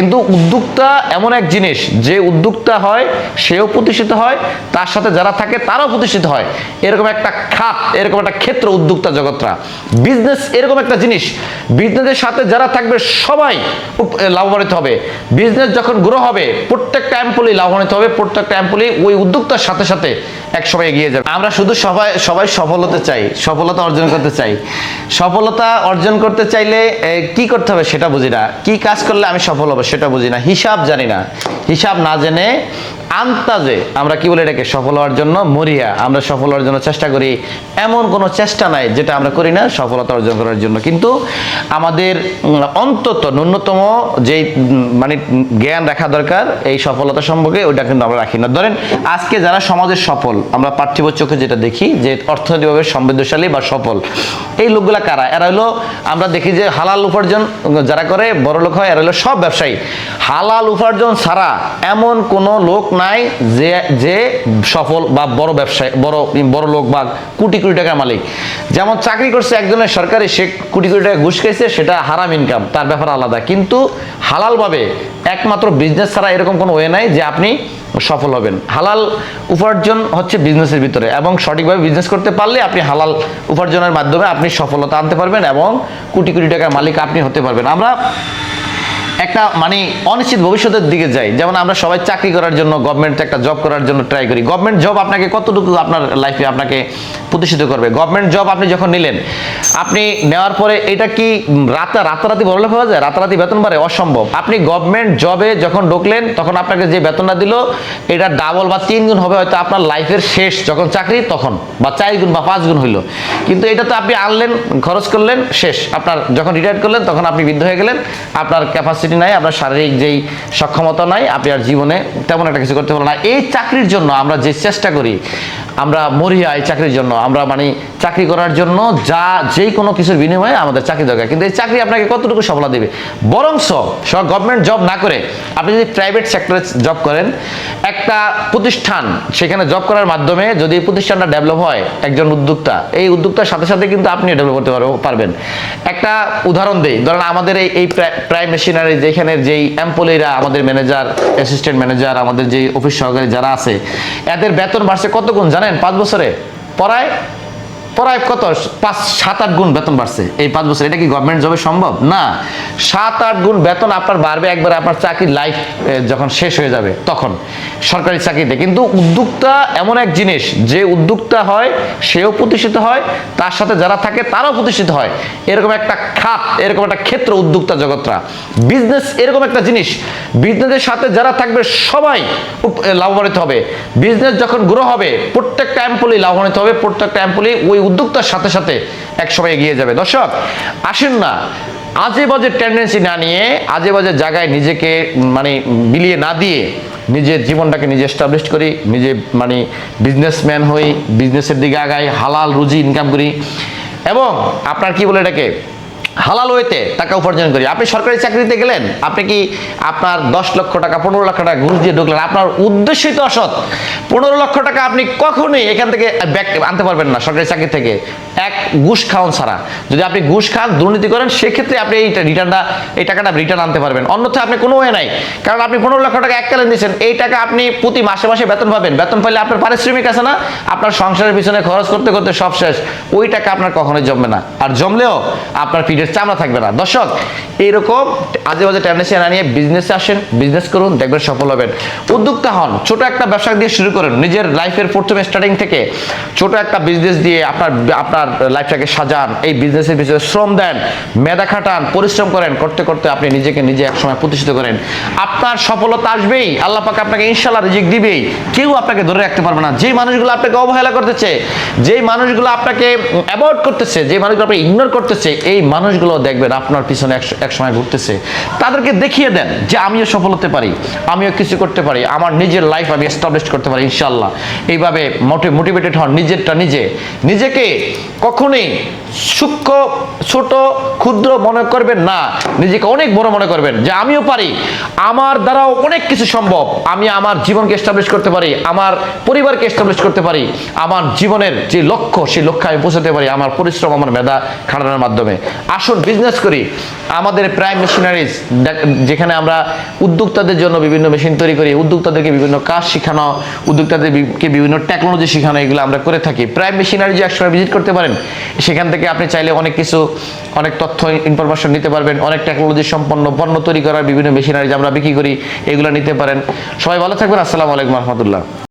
কিন্তু উদ্যোক্তা এমন এক জিনিস, যে উদ্যোক্তা হয়, সেও প্রতিষ্ঠিত হয়, তার সাথে যারা থাকে তারাও প্রতিষ্ঠিত হয়। এরকম একটা খাত, এরকম একটা ক্ষেত্র উদ্যোক্তা জগৎটা বিজনেস এরকম একটা জিনিস বিজনেসের সাথে যারা থাকবে সবাই লাভবানিত হবে। বিজনেস যখন গ্রো হবে, প্রত্যেকটা এমপ্লয়ি লাভবানিত হবে, প্রত্যেকটা এমপ্লয়ি ওই উদ্যোক্তার সাথে সাথে এক সময় এগিয়ে যাবে। আমরা শুধু সবাই সবাই সফল হতে চাই, সফলতা অর্জন করতে চাই। সফলতা অর্জন করতে চাইলে কি করতে হবে সেটা বুঝি না। কি কাজ করলে আমি সফল হব সেটা বুঝি না। হিসাব জানি না। হিসাব না জেনে আন্তাজে আমরা কি বলে এটাকে? সফল হওয়ার জন্য মরিয়া। আমরা সফল হওয়ার জন্য চেষ্টা করি। এমন কোনো চেষ্টা নাই যেটা আমরা করি না সফলতা অর্জন করার জন্য। কিন্তু আমাদের অন্তত ন্যূনতম উম, মানে জ্ঞান রাখা দরকার এই সফলতা সম্পর্কে ওইটা কিন্তু আমরা রাখি না। ধরেন আজকে যারা সমাজের সফল আমরা পার্থিব চোখে যেটা দেখি যে অর্থনৈতিকভাবে সমৃদ্ধশালী বা সফল এই লোকগুলা কারা? এরা হলো আমরা দেখি যে হালাল উপার্জন যারা করে বড় লোক হয় এরা হলো সব ব্যবসায়ী। হালাল উপার্জন ছাড়া এমন কোনো লোক নাই যে যে সফল বা বড় ব্যবসায়ী, বড় বড় লোক বা কোটি কোটি টাকার মালিক। যেমন চাকরি করছে একজনের সরকারি, সে কোটি কোটি টাকা ঘুষ খাইছে, সেটা হারাম ইনকাম তার ব্যাপার আলাদা। কিন্তু হালালভাবে একমাত্র বিজনেস ছাড়া এরকম কোনো ওয়ে নাই যে আপনি সফল হবেন। হালাল উপার্জন হচ্ছে বিজনেসের ভিতরে এবং সঠিকভাবে বিজনেস করতে পারলে আপনি হালাল উপার্জনের মাধ্যমে আপনি সফলতা আনতে পারবেন এবং কোটি কোটি টাকার মালিক আপনি হতে পারবেন। আমরা একটা মানে অনিশ্চিত ভবিষ্যতের দিকে যাই। যেমন আমরা সবাই চাকরি করার জন্য গভর্নমেন্ট একটা জব করার জন্য ট্রাই করি। গভর্নমেন্ট জব আপনাকে কতটুকু আপনার লাইফে আপনাকে প্রতিষ্ঠিত করবে? গভর্নমেন্ট জব আপনি যখন নিলেন, আপনি নেওয়ার পরে এটা কি রাতা, রাতারাতি বড়লোক হওয়া যায়? রাতারাতি বেতন বাড়ে? অসম্ভব। আপনি গভর্নমেন্ট জবে যখন ঢুকলেন, তখন আপনাকে যে বেতনটা দিল, এটা ডাবল বা তিন গুণ হবে হয়তো আপনার লাইফের শেষ। যখন চাকরি, তখন। বা চার গুণ বা পাঁচ গুণ হইল। কিন্তু এটা তো আপনি আনলেন, খরচ করলেন, শেষ। আপনার যখন রিটায়ার করলেন, তখন আপনি বৃদ্ধ হয়ে গেলেন, আপনার ক্যাপাসিটি নাই, আপনার শারীরিক যেই সক্ষমতা নাই, আপনি আর জীবনে তেমন একটা কিছু করতে পারবেন না। এই চাকরির জন্য আমরা যে চেষ্টা করি আমরা মরিয়া এই চাকরির জন্য, আমরা মানে চাকরি করার জন্য যা যেই কোনো কিছুর বিনিময়ে আমাদের চাকরি দরকার। কিন্তু এই চাকরি আপনাকে কতটুকু সফলতা দেবে? বরংস সব গভর্নমেন্ট জব না করে আপনি যদি প্রাইভেট সেক্টরে জব করেন, একটা প্রতিষ্ঠান সেখানে জব করার মাধ্যমে যদি প্রতিষ্ঠানটা ডেভেলপ হয়, একজন উদ্যোক্তা, এই উদ্যোক্তার সাথে সাথে কিন্তু আপনি ডেভেলপ করতে পারবেন। একটা উদাহরণ দেই, ধরেন আমাদের এই এই প্রাইম মেশিনারি যেখানে যেই এমপ্লয়িরা আমাদের ম্যানেজার অ্যাসিস্ট্যান্ট ম্যানেজার আমাদের যে অফিস সহকারী যারা আছে, এদের বেতন বাড়ছে কত গুণ জানেন? পাঁচ বছরে পড়ায় প্রায় কত? পাঁচ, সাত, আট গুণ বেতন বাড়ছে। এই পাঁচ বছর এটা কি গভর্নমেন্ট জবে সম্ভব? না। সাত, আট গুণ বেতন আপনার বাড়বে একবার আপনার চাকরির লাইফ যখন শেষ হয়ে যাবে, তখন। সরকারি চাকরিতে। কিন্তু উদ্যোক্তা এমন এক জিনিস, যে উদ্যোক্তা হয়, সেও প্রতিষ্ঠিত হয়, তার সাথে যারা থাকে, তারাও প্রতিষ্ঠিত হয়। এরকম একটা খাত, এরকম একটা ক্ষেত্র উদ্যোক্তা জগৎটা বিজনেস এরকম একটা জিনিস। বিজনেসের সাথে যারা থাকবে, সবাই লাভবানিত হবে। বিজনেস যখন গ্রো হবে, প্রত্যেকটা এমপ্লয়ি লাভবানিত হবে, প্রত্যেকটা এমপ্লয়ি ওই উদ্যোক্তার সাথে সাথে একসময় এগিয়ে যাবে। দর্শক, আসেন না আজে বাজে টেন্ডেন্সি না নিয়ে আজে বাজে জায়গায় নিজেকে মানে বিলিয়ে না দিয়ে নিজের জীবনটাকে নিজে এস্টাবলিশ করি, নিজে মানে বিজনেসম্যান হই বিজনেসের দিকে আগাই, হালাল রুজি ইনকাম করি। এবং আপনার কি বলে এটাকে? হালাল ওয়েতে টাকা উপার্জন করি। আপনি সরকারি চাকরিতে গেলেন, আপনি কি আপনার দশ লক্ষ টাকা, পনেরো লক্ষ টাকা ঘুষ দিয়ে ঢুকলেন? আপনার উদ্দেশ্যই তো অসৎ। পনেরো লক্ষ টাকা আপনি কখনোই এখান থেকে ব্যাক আনতে পারবেন না সরকারি চাকরি থেকে। এক, ঘুষ খাওয়ান ছাড়া। যদি আপনি ঘুষ খান, দুর্নীতি করেন, সেক্ষেত্রে আপনি এই রিটার্নটা, এই টাকাটা রিটার্ন আনতে পারবেন। অন্যথায় আপনি কোনো ওয়ে নাই। কারণ আপনি পনেরো লক্ষ টাকা এককালীন দিয়েছেন। এই টাকা আপনি প্রতি মাসে মাসে বেতন পাবেন। বেতন পাইলে আপনার পারিশ্রমিক আছে না। আপনার সংসারের পিছনে খরচ করতে করতে সব শেষ। ওই টাকা আপনার কখনোই জমবে না। আর জমলেও আপনার পিঠের চামড়া থাকবে না। দর্শক, এইরকম আজে বাজে টেন্ডেন্সি না নিয়ে বিজনেসে আসেন বিজনেস করুন, দেখবেন সফল হবেন। উদ্যোক্তা হন, ছোট একটা ব্যবসা দিয়ে শুরু করুন, নিজের লাইফের প্রথমে স্টার্টিং থেকে। ছোট একটা বিজনেস দিয়ে আপনার আপনার লাইফটাকে সাজান, এই বিজনেসের পিছনে শ্রম দেন, মেধা খাটান, পরিশ্রম করেন, করতে করতে আপনি নিজেকে নিজে একসময় প্রতিষ্ঠিত করেন। আপনার সফলতা আসবেই, আল্লাহ পাক আপনাকে ইনশাল্লাহ রিজিক দিবেই। কেউ আপনাকে ধরে রাখতে পারবে না। যেই মানুষগুলো আপনাকে অবহেলা করতেছে, যেই মানুষগুলো আপনাকে অ্যাভয়েড করতেছে যে মানুষগুলো আপনাকে ইগনোর করতেছে, এই মানুষগুলো দেখবেন, আপনার পিছনে এক সময় ঘুরতেছে। তাদেরকে দেখিয়ে দেন যে আমিও সফল হতে পারি, আমিও কিছু করতে পারি, আমার নিজের লাইফ আমি এস্টাবলিশ করতে পারি ইনশাল্লাহ এইভাবে মোটে মোটিভেটেড হন নিজেরটা নিজে। নিজেকে কখনোই সূক্ষ্ম, ছোট, ক্ষুদ্র মনে করবেন না। নিজেকে অনেক বড় মনে করবেন যে আমিও পারি, আমার দ্বারাও অনেক কিছু সম্ভব। আমি আমার জীবনকে এস্টাবলিশ করতে পারি, আমার পরিবারকে এস্টাবলিশ করতে পারি, আমার জীবনের যে লক্ষ্য সেই লক্ষ্যে আমি পৌঁছাতে পারি, আমার পরিশ্রম, আমার মেধা খাটানোর মাধ্যমে। আসুন বিজনেস করি, আমাদের প্রাইম মেশিনারিজ যেখানে আমরা উদ্যোক্তাদের জন্য বিভিন্ন মেশিন তৈরি করি, উদ্যোক্তাদেরকে বিভিন্ন কাজ শেখানো উদ্যোক্তাদেরকে বিভিন্ন টেকনোলজি শেখানো, এগুলো আমরা করে থাকি। প্রাইম মেশিনারি যে একসময় ভিজিট করতে পারেন, সেখান থেকে আপনি চাইলে অনেক কিছু, অনেক তথ্য ইনফরমেশন নিতে পারবেন, অনেক টেকনোলজি সম্পন্ন পণ্য তৈরি করার বিভিন্ন মেশিনারি আমরা বিক্রি করি, এগুলো নিতে পারেন। সবাই ভালো থাকবেন, আসসালামু আলাইকুম রহমতুল্লাহ।